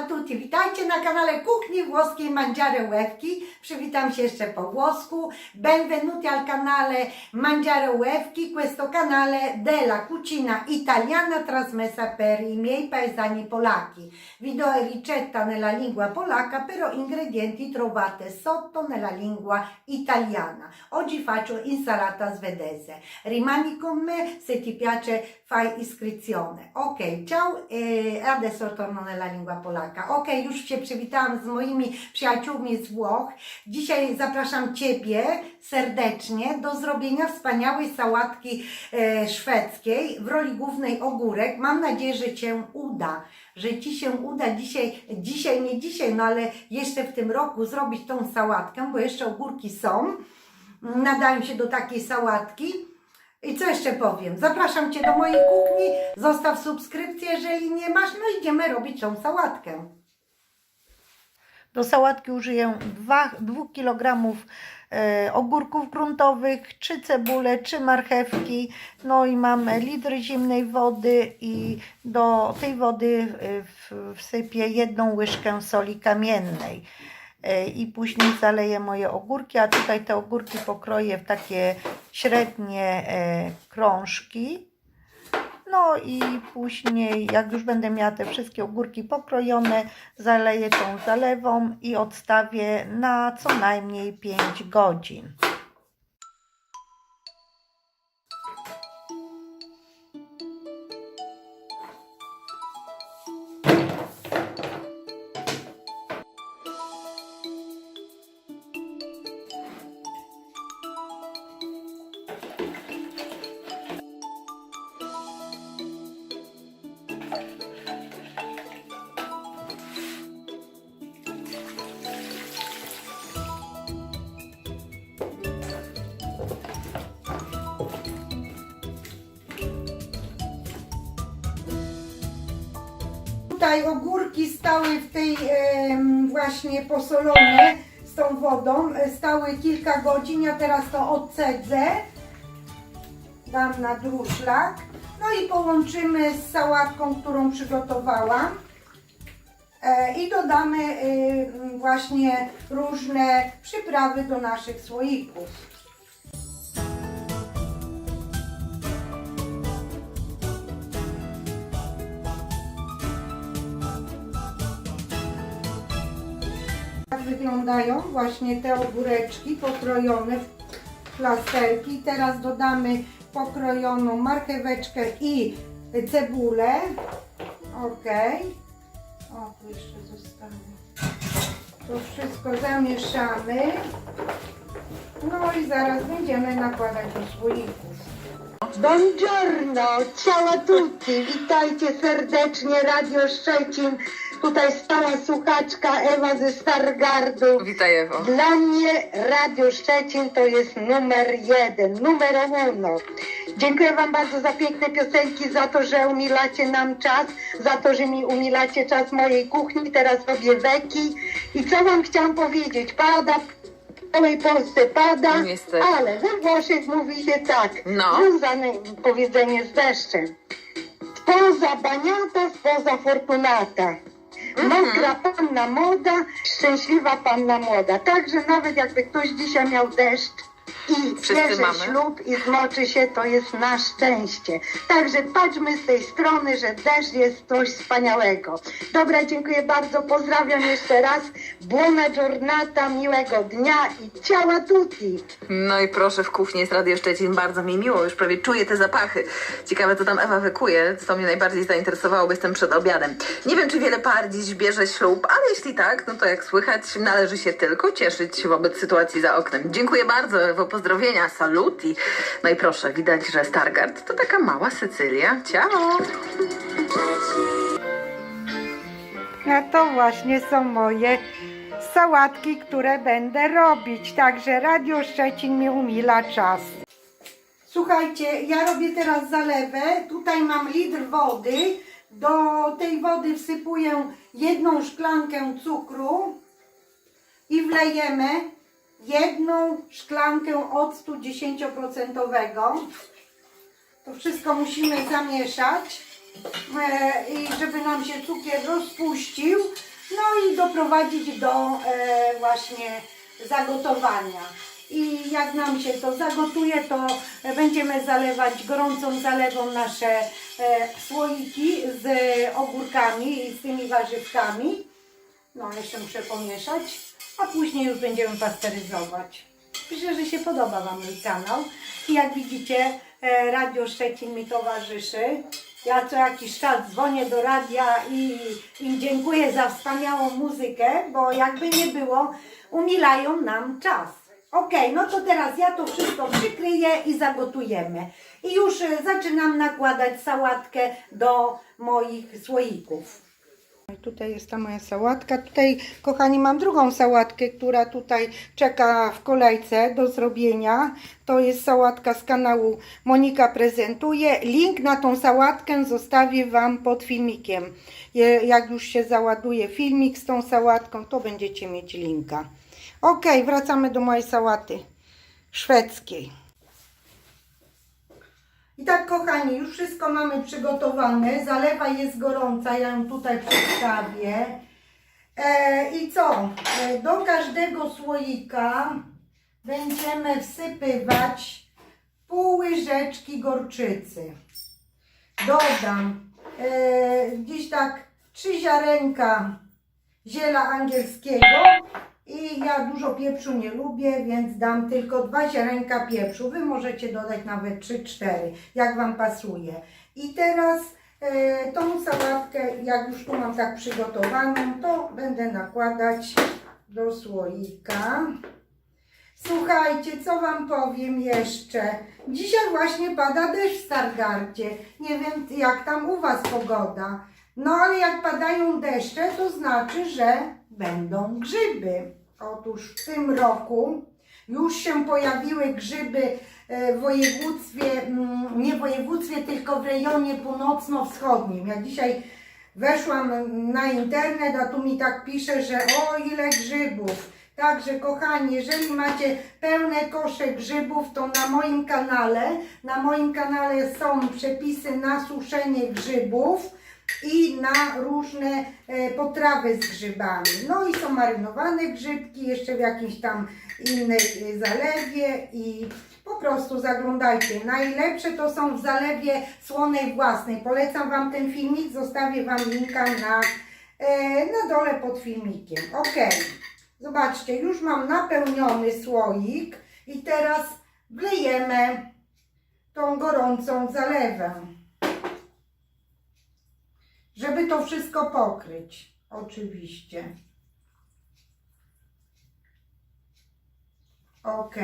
a tutti, witajcie na kanale Kuchni Włoskiej Mangiare Łewki. Przywitam się jeszcze po włosku. Benvenuti al canale Mangiare Łewki, questo canale della cucina italiana trasmessa per i miei paesani polacchi. Vi do ricetta nella lingua polacca, però ingredienti trovate sotto nella lingua italiana. Oggi faccio insalata svedese. Rimani con me, se ti piace fai iscrizione. Ok, ciao e adesso torno nella lingua polacca. Ok, już się przywitałam z moimi przyjaciółmi z Włoch. Dzisiaj zapraszam Ciebie serdecznie do zrobienia wspaniałej sałatki e, szwedzkiej w roli głównej ogórek. Mam nadzieję, że Cię uda, że Ci się uda dzisiaj, dzisiaj nie dzisiaj, no ale jeszcze w tym roku zrobić tą sałatkę, bo jeszcze ogórki są. Nadają się do takiej sałatki. I co jeszcze powiem? Zapraszam Cię do mojej kuchni, zostaw subskrypcję, jeżeli nie masz, no idziemy robić tą sałatkę. Do sałatki użyję 2 kg e, ogórków gruntowych, 3 cebule, 3 marchewki, no i mam litr zimnej wody i do tej wody e, wsypię jedną łyżkę soli kamiennej. E, i później zaleję moje ogórki, a tutaj te ogórki pokroję w takie średnie e, krążki. No i później, jak już będę miała te wszystkie ogórki pokrojone, zaleję tą zalewą i odstawię na co najmniej 5 godzin. Tutaj ogórki stały w tej właśnie posolone z tą wodą, e, stały kilka godzin, ja teraz to odcedzę, dam na druszlak, no i połączymy z sałatką, którą przygotowałam. E, i dodamy y, właśnie różne przyprawy do naszych słoików. Wyglądają właśnie te ogóreczki pokrojone w plasterki. Teraz dodamy pokrojoną marcheweczkę i cebulę. Ok. O, tu jeszcze zostało. To wszystko zamieszamy. No i zaraz będziemy nakładać do słoików. Buongiorno, ciao a tutti, witajcie serdecznie, Radio Szczecin. Tutaj stała słuchaczka Ewa ze Stargardu. Witaj Ewo. Dla mnie Radio Szczecin to jest numer jeden, numer uno. Dziękuję Wam bardzo za piękne piosenki, za to, że umilacie nam czas, za to, że mi umilacie czas mojej kuchni. Teraz robię weki. I co Wam chciałam powiedzieć? Pada, w całej Polsce pada, Niestety. ale we Włoszech mówi się tak, No. związane powiedzenie z deszczem. Spoza baniata, spoza fortunata. Mokra panna młoda, szczęśliwa panna młoda. Także nawet jakby ktoś dzisiaj miał deszcz i Wszyscy bierze mamy. ślub i zmoczy się, to jest na szczęście. Także patrzmy z tej strony, że deszcz jest coś wspaniałego. Dobra, dziękuję bardzo, pozdrawiam jeszcze raz. Buona giornata, miłego dnia i ciała tutti. No i proszę, w kuchni jest Radio Szczecin, bardzo mi miło, już prawie czuję te zapachy. Ciekawe, co tam Ewa wykuje, co mnie najbardziej zainteresowało, bo jestem przed obiadem. Nie wiem, czy wiele par dziś bierze ślub, ale jeśli tak, no to jak słychać, należy się tylko cieszyć wobec sytuacji za oknem. Dziękuję bardzo, Ewo, pozdrowienia, saluti. No i proszę, widać, że Stargard to taka mała Sycylia. Ciao! A to właśnie są moje sałatki, które będę robić. Także Radio Szczecin mi umila czas. Słuchajcie, ja robię teraz zalewę. Tutaj mam litr wody. Do tej wody wsypuję jedną szklankę cukru i wlejemy jedną szklankę octu 10%. To wszystko musimy zamieszać. E, i żeby nam się cukier rozpuścił, no i doprowadzić do e, właśnie zagotowania. I jak nam się to zagotuje, to będziemy zalewać gorącą zalewą nasze e, słoiki z ogórkami i z tymi warzywkami. No, jeszcze muszę pomieszać, a później już będziemy pasteryzować. Myślę, że się podoba Wam mój kanał. I jak widzicie, e, Radio Szczecin mi towarzyszy. Ja co jakiś czas dzwonię do radia i im dziękuję za wspaniałą muzykę, bo jakby nie było, umilają nam czas. Okej, no to teraz ja to wszystko przykryję i zagotujemy. I już e, zaczynam nakładać sałatkę do moich słoików. Tutaj jest ta moja sałatka. Tutaj, kochani, mam drugą sałatkę, która tutaj czeka w kolejce do zrobienia. To jest sałatka z kanału Monika Prezentuje. Link na tą sałatkę zostawię Wam pod filmikiem. Jak już się załaduje filmik z tą sałatką, to będziecie mieć linka. Ok, wracamy do mojej sałaty szwedzkiej. I tak, kochani, już wszystko mamy przygotowane. Zalewa jest gorąca, ja ją tutaj przedstawię. E, I co? E, do każdego słoika będziemy wsypywać pół łyżeczki gorczycy. Dodam e, gdzieś tak trzy ziarenka ziela angielskiego dużo pieprzu nie lubię, więc dam tylko dwa ziarenka pieprzu. Wy możecie dodać nawet 3-4, jak Wam pasuje. I teraz e, tą sałatkę, jak już tu mam tak przygotowaną, to będę nakładać do słoika. Słuchajcie, co Wam powiem jeszcze. Dzisiaj właśnie pada deszcz w Stargardzie. Nie wiem, jak tam u Was pogoda. No ale jak padają deszcze, to znaczy, że będą grzyby. Otóż w tym roku już się pojawiły grzyby e, w województwie, mm, nie w województwie, tylko w rejonie północno-wschodnim. Ja dzisiaj weszłam na internet, a tu mi tak pisze, że o ile grzybów. Także kochani, jeżeli macie pełne kosze grzybów, to na moim kanale, na moim kanale są przepisy na suszenie grzybów i na różne e, potrawy z grzybami. No i są marynowane grzybki, jeszcze w jakimś tam innej e, zalewie i po prostu zaglądajcie. Najlepsze to są w zalewie słonej własnej. Polecam Wam ten filmik, zostawię Wam linka na, e, na dole pod filmikiem. Ok, zobaczcie, już mam napełniony słoik i teraz wlejemy tą gorącą zalewę żeby to wszystko pokryć. Oczywiście. Ok.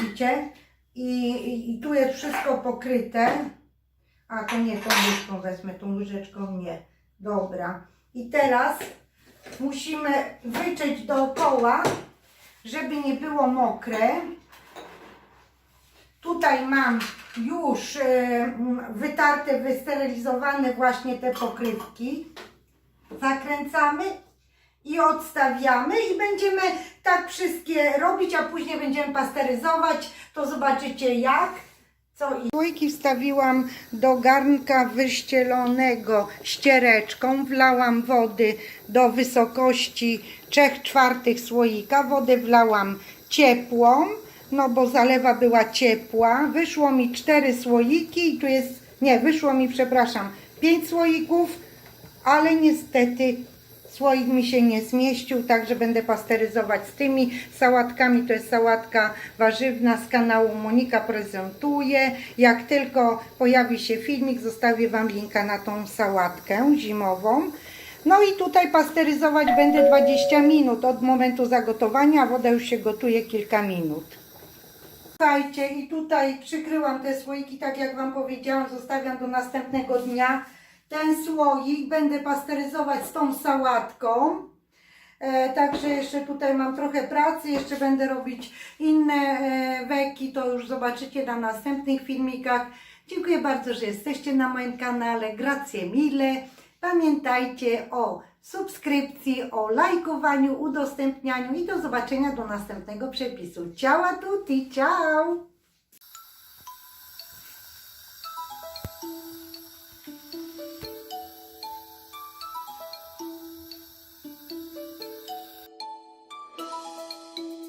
Widzicie? I, i, I tu jest wszystko pokryte. A to nie, tą łyżką wezmę, tą łyżeczką nie. Dobra. I teraz musimy wyczyć dookoła, żeby nie było mokre. Tutaj mam już e, wytarte, wysterylizowane właśnie te pokrywki. Zakręcamy i odstawiamy i będziemy tak wszystkie robić, a później będziemy pasteryzować. To zobaczycie jak. Co i... Słoiki wstawiłam do garnka wyścielonego ściereczką. Wlałam wody do wysokości 3 czwartych słoika. Wodę wlałam ciepłą, no bo zalewa była ciepła. Wyszło mi cztery słoiki i tu jest, nie, wyszło mi, przepraszam, pięć słoików, ale niestety słoik mi się nie zmieścił, także będę pasteryzować z tymi sałatkami. To jest sałatka warzywna z kanału Monika Prezentuje. Jak tylko pojawi się filmik, zostawię Wam linka na tą sałatkę zimową. No i tutaj pasteryzować będę 20 minut od momentu zagotowania, woda już się gotuje kilka minut. Słuchajcie, i tutaj przykryłam te słoiki, tak jak Wam powiedziałam, zostawiam do następnego dnia. Ten słoik będę pasteryzować z tą sałatką. E, także jeszcze tutaj mam trochę pracy, jeszcze będę robić inne e, weki, to już zobaczycie na następnych filmikach. Dziękuję bardzo, że jesteście na moim kanale. Grazie mille. Pamiętajcie o subskrypcji, o lajkowaniu, udostępnianiu i do zobaczenia do następnego przepisu. Ciao a tutti, ciao!